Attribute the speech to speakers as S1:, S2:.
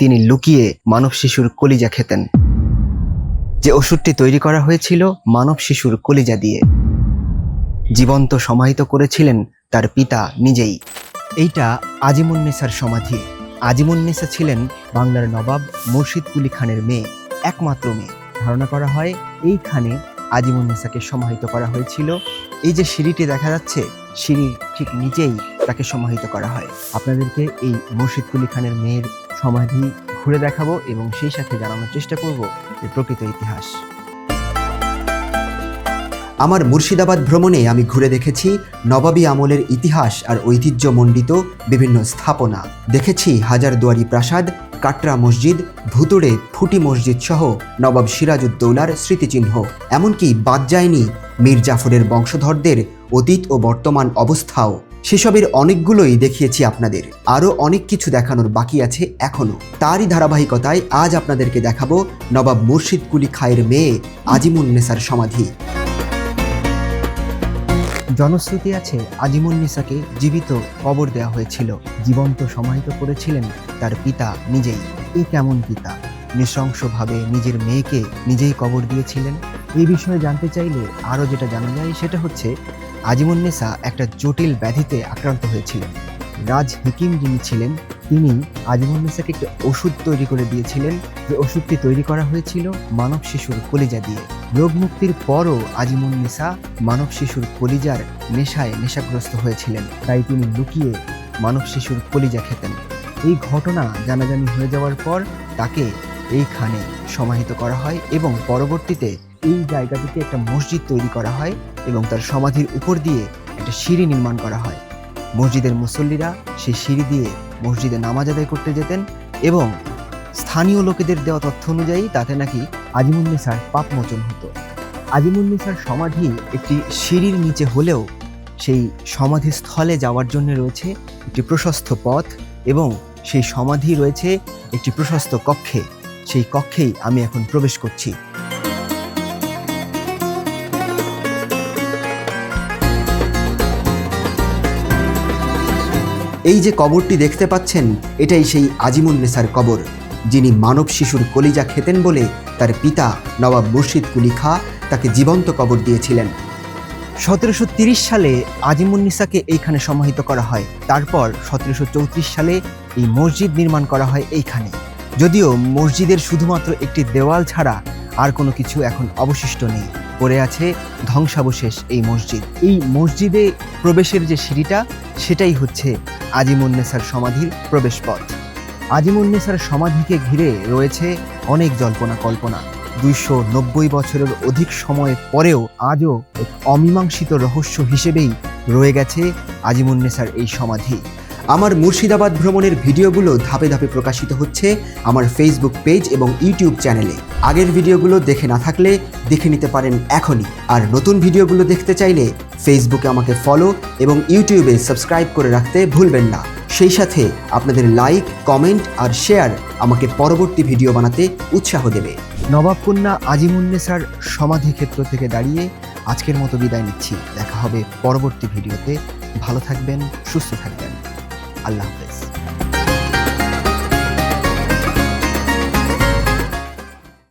S1: তিনি লুকিয়ে মানব শিশুর কলিজা খেতেন। যে ওষুধটি তৈরি করা হয়েছিল মানব শিশুর কলিজা দিয়ে। জীবন্ত সমাহিত করেছিলেন তার পিতা নিজেই। এইটা আজিমুন্নেসার সমাধি। আজিমুন্নেসা ছিলেন বাংলার নবাব মুর্শিদ কুলি খানের মেয়ে, একমাত্র মেয়ে। ধারণা করা হয় এইখানে আজিমুন্নেসাকে সমাহিত করা হয়েছিল। এই যে সিঁড়িটি দেখা যাচ্ছে, সিঁড়ির ঠিক নিচেই তাকে সমাহিত করা হয়। আপনাদেরকে এই মুর্শিদ কুলি খানের মেয়ের সমাধি ঘুরে দেখাবো এবং সেই সাথে জানানোর চেষ্টা করব এর প্রকৃত ইতিহাস।
S2: আমার মুর্শিদাবাদ ভ্রমণে আমি ঘুরে দেখেছি নবাবী আমলের ইতিহাস আর ঐতিহ্যমণ্ডিত বিভিন্ন স্থাপনা। দেখেছি হাজারদুয়ারি প্রাসাদ, কাটরা মসজিদ, ভুতুড়ে ফুটি মসজিদ সহ নবাব সিরাজউদ্দৌলার স্মৃতিচিহ্ন। এমনকি বাদ যায়নি মীর জাফরের বংশধরদের অতীত ও বর্তমান অবস্থাও। সেসবের অনেকগুলোই দেখিয়েছি আপনাদের। আরও অনেক কিছু দেখানোর বাকি আছে এখনও তারই ধারাবাহিকতায় আজ আপনাদেরকে দেখাবো নবাব মুর্শিদ কুলি খায়ের মেয়ে আজিমুন্নেসার সমাধি।
S1: জনশ্রুতি আছে আজিমুন আজিমুন্নিসাকে জীবিত কবর দেওয়া হয়েছিল। জীবন্ত সমাহিত করেছিলেন তার পিতা নিজেই। এই কেমন পিতা? নৃশংসভাবে নিজের মেয়েকে নিজেই কবর দিয়েছিলেন? এই বিষয়ে জানতে চাইলে আরও যেটা জানা যায় সেটা হচ্ছে আজিমুন্নেসা একটা জটিল ব্যাধিতে আক্রান্ত হয়েছিলেন রাজ হিকিম যিনি ছিলেন, তিনি আজিমুন্নেসাকে একটা ওষুধ তৈরি করে দিয়েছিলেন। যে ওষুধটি তৈরি করা হয়েছিল মানব শিশুর কলিজা দিয়ে। রোগ মুক্তির পরও আজিমুন্নিসা মানব শিশুর কলিজার নেশায় নেশাগ্রস্ত হয়েছিলেন। তাই তিনি লুকিয়ে মানব শিশুর কলিজা খেতেন। এই ঘটনা জানাজানি হয়ে যাওয়ার পর তাকে এইখানে সমাহিত করা হয় এবং পরবর্তীতে এই জায়গাটিতে একটা মসজিদ তৈরি করা হয় এবং তার সমাধির উপর দিয়ে একটা সিঁড়ি নির্মাণ করা হয়। মসজিদের মুসল্লিরা সেই সিঁড়ি দিয়ে মসজিদে নামাজ আদায় করতে যেতেন এবং স্থানীয় লোকেদের দেওয়া তথ্য অনুযায়ী তাতে নাকি আজিমুন্নেসার পাপ মোচন হতো। আজিমুন্নেসার সমাধি একটি সিঁড়ির নিচে হলেও সেই সমাধিস্থলে যাওয়ার জন্য রয়েছে একটি প্রশস্ত পথ এবং সেই সমাধি রয়েছে একটি প্রশস্ত কক্ষে। সেই কক্ষেই আমি এখন প্রবেশ করছি।
S2: এই যে কবরটি দেখতে পাচ্ছেন, এটাই সেই আজিমুন্নেসার কবর, যিনি মানব শিশুর কলিজা খেতেন বলে তার পিতা নবাব মুর্শিদ কুলি খা তাকে জীবন্ত কবর দিয়েছিলেন।
S1: সতেরোশো তিরিশ সালে আজিমুন্নিসাকে এইখানে সমাহিত করা হয়। তারপর সতেরোশো চৌত্রিশ সালে এই মসজিদ নির্মাণ করা হয় এইখানে। যদিও মসজিদের শুধুমাত্র একটি দেওয়াল ছাড়া আর কোনো কিছু এখন অবশিষ্ট নেই। পড়ে আছে ধ্বংসাবশেষ এই মসজিদ। এই মসজিদে প্রবেশের যে সিঁড়িটা, সেটাই হচ্ছে আজিমুন্নেসার সমাধির প্রবেশ পথ আজিমুন্নেসার সমাধিকে ঘিরে রয়েছে অনেক জল্পনা কল্পনা দুইশো নব্বই বছরের অধিক সময় পরেও আজও এক অমীমাংসিত রহস্য হিসেবেই রয়ে গেছে আজিমুন্নেসার এই সমাধি।
S2: আমার মুর্শিদাবাদ ভ্রমণের ভিডিওগুলো ধাপে ধাপে প্রকাশিত হচ্ছে আমার ফেসবুক পেজ এবং ইউটিউব চ্যানেলে আগের ভিডিওগুলো দেখে না থাকলে দেখে নিতে পারেন এখনই। আর নতুন ভিডিওগুলো দেখতে চাইলে ফেসবুকে আমাকে ফলো এবং ইউটিউবে সাবস্ক্রাইব করে রাখতে ভুলবেন না। সেই সাথে আপনাদের লাইক কমেন্ট আর শেয়ার আমাকে পরবর্তী ভিডিও বানাতে উৎসাহ দেবে।
S1: নবাবকন্যা আজিমুন্নেসার সমাধি ক্ষেত্র থেকে দাঁড়িয়ে আজকের মতো বিদায় নিচ্ছি। দেখা হবে পরবর্তী ভিডিওতে। ভালো থাকবেন, সুস্থ থাকবেন। আল্লাহ হাফেজ।